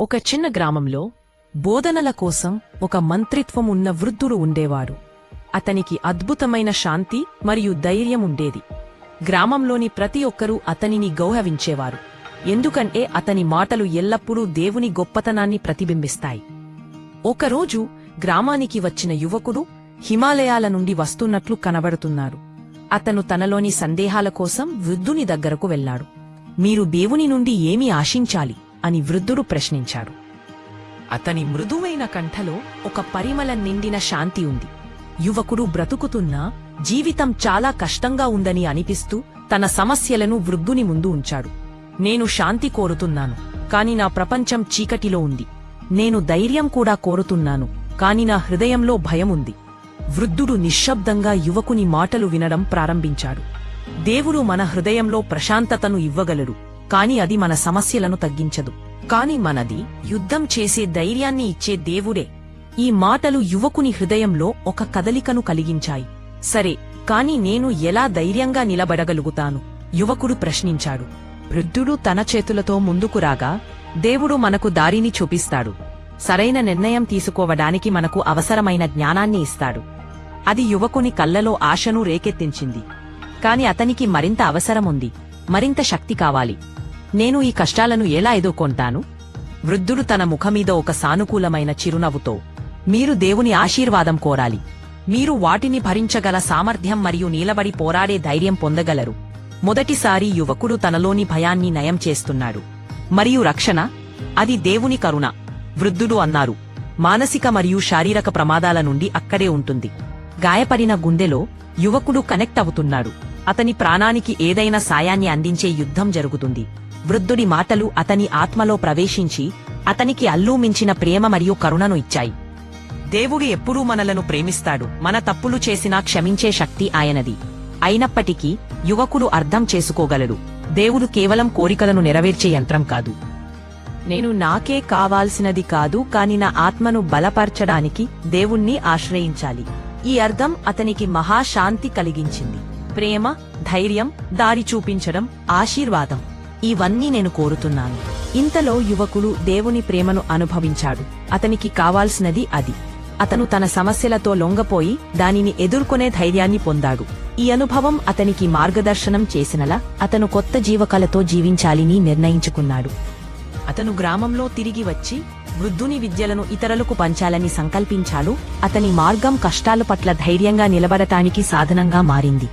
ఒక చిన్న గ్రామంలో బోధనల కోసం ఒక మంత్రిత్వం ఉన్న వృద్ధుడు ఉండేవాడు. అతనికి అద్భుతమైన శాంతి మరియు ధైర్యం ఉండేది. గ్రామంలోని ప్రతి ఒక్కరూ అతనిని గౌరవించేవారు. ఎందుకంటే అతని మాటలు ఎల్లప్పుడూ దేవుని గొప్పతనాన్ని ప్రతిబింబిస్తాయి. ఒకరోజు గ్రామానికి వచ్చిన యువకుడు హిమాలయాల నుండి వస్తున్నట్లు కనబడుతున్నాడు అతను తనలోని సందేహాల కోసం వృద్ధుని దగ్గరకు వెళ్ళాడు. మీరు దేవుని నుండి ఏమి ఆశించాలి? అని వృద్ధుడు ప్రశ్నించాడు. అతని మృదువైన కంఠలో ఒక పరిమళ నిండిన శాంతి ఉంది. యువకుడు బ్రతుకుతున్నా జీవితం చాలా కష్టంగా ఉందని అనిపిస్తూ తన సమస్యలను వృద్ధుని ముందు ఉంచాడు. నేను శాంతి కోరుతున్నాను కాని నా ప్రపంచం చీకటిలో ఉంది. నేను ధైర్యం కూడా కోరుతున్నాను కాని నా హృదయంలో భయం ఉంది. వృద్ధుడు నిశ్శబ్దంగా యువకుని మాటలు వినడం ప్రారంభించాడు. దేవుడు మన హృదయంలో ప్రశాంతతను ఇవ్వగలడు. కాని అది మన సమస్యలను తగ్గించదు. కాని మనది యుద్ధం చేసే ధైర్యాన్ని ఇచ్చే దేవుడే. ఈ మాటలు యువకుని హృదయంలో ఒక కదలికను కలిగించాయి. సరే కాని నేను ఎలా ధైర్యంగా నిలబడగలుగుతాను? యువకుడు ప్రశ్నించాడు. వృద్ధుడు తన చేతులతో ముందుకు రాగా దేవుడు మనకు దారిని చూపిస్తాడు. సరైన నిర్ణయం తీసుకోవడానికి మనకు అవసరమైన జ్ఞానాన్ని ఇస్తాడు. అది యువకుని కళ్ళలో ఆశను రేకెత్తించింది. కాని అతనికి మరింత అవసరముంది. మరింత శక్తి కావాలి. నేను ఈ కష్టాలను ఎలా ఎదుర్కొంటాను? వృద్ధుడు తన ముఖమీద ఒక సానుకూలమైన చిరునవ్వుతో మీరు దేవుని ఆశీర్వాదం కోరాలి. మీరు వాటిని భరించగల సామర్థ్యం మరియు నిలబడి పోరాడే ధైర్యం పొందగలరు. మొదటిసారి యువకుడు తనలోని భయాన్ని నయం చేస్తున్నాడు. మరియు రక్షణ? అది దేవుని కరుణ వృద్ధుడు అన్నారు. మానసిక మరియు శారీరక ప్రమాదాల నుండి అక్కడే ఉంటుంది. గాయపడిన గుండెలో యువకుడు కనెక్ట్ అవుతున్నాడు. అతని ప్రాణానికి ఏదైనా సాయాన్ని అందించే యుద్ధం జరుగుతుంది. వృద్ధుడి మాటలు అతని ఆత్మలో ప్రవేశించి అతనికి అల్లూ మించిన ప్రేమ మరియు కరుణను ఇచ్చాయి. దేవుడు ఎప్పుడూ మనలను ప్రేమిస్తాడు. మన తప్పులు చేసినా క్షమించే శక్తి ఆయనది. అయినప్పటికీ యువకుడు అర్థం చేసుకోగలడు. దేవుడు కేవలం కోరికలను నెరవేర్చే యంత్రం కాదు. నేను నాకే కావాల్సినది కాదు కాని నా ఆత్మను బలపరచడానికి దేవుణ్ణి ఆశ్రయించాలి. ఈ అర్థం అతనికి మహాశాంతి కలిగించింది. ప్రేమ ధైర్యం దారి చూపించడం ఆశీర్వాదం. ఇవన్నీ నేను కోరుతున్నాను. ఇంతలో యువకుడు దేవుని ప్రేమను అనుభవించాడు. అతనికి కావాల్సినది అది. అతను తన సమస్యలతో లొంగపోయి దానిని ఎదుర్కొనే ధైర్యాన్ని పొందాడు. ఈ అనుభవం అతనికి మార్గదర్శనం చేసినలా అతను కొత్త జీవకలతో జీవించాలని నిర్ణయించుకున్నాడు. అతను గ్రామంలో తిరిగి వచ్చి వృద్ధుని విద్యలను ఇతరులకు పంచాలని సంకల్పించాడు. అతని మార్గం కష్టాల పట్ల ధైర్యంగా నిలబడటానికి సాధనంగా మారింది.